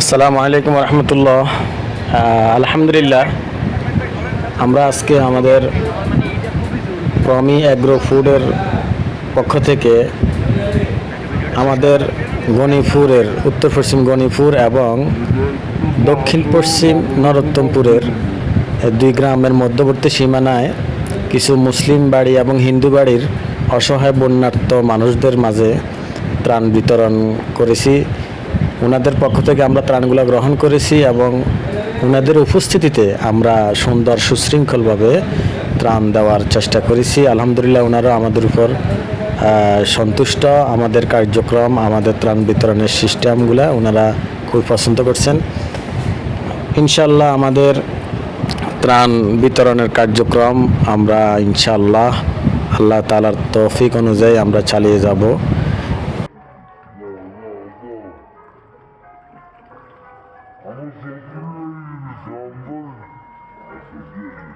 আসসালামু আলাইকুম রহমতুল্লাহ। আলহামদুলিল্লাহ, আমরা আজকে আমাদের প্রমি অ্যাগ্রো ফুডের পক্ষ থেকে আমাদের গণিপুরের, উত্তর পশ্চিম গণিপুর এবং দক্ষিণ পশ্চিম নরোত্তমপুরের দুই গ্রামের মধ্যবর্তী সীমানায় কিছু মুসলিম বাড়ি এবং হিন্দু বাড়ির অসহায় বন্যার্থ মানুষদের মাঝে ত্রাণ বিতরণ করেছি। ওনাদের পক্ষ থেকে আমরা ত্রাণগুলো গ্রহণ করেছি এবং ওনাদের উপস্থিতিতে আমরা সুন্দর সুশৃঙ্খলভাবে ত্রাণ দেওয়ার চেষ্টা করেছি। আলহামদুলিল্লাহ ওনারা আমাদের উপর সন্তুষ্ট। আমাদের কার্যক্রম, আমাদের ত্রাণ বিতরণের সিস্টেমগুলো ওনারা খুব পছন্দ করছেন। ইনশাল্লাহ আমাদের ত্রাণ বিতরণের কার্যক্রম আমরা ইনশাল্লাহ আল্লাহ তালার তৌফিক অনুযায়ী আমরা চালিয়ে যাব। Ama sevgili zambar.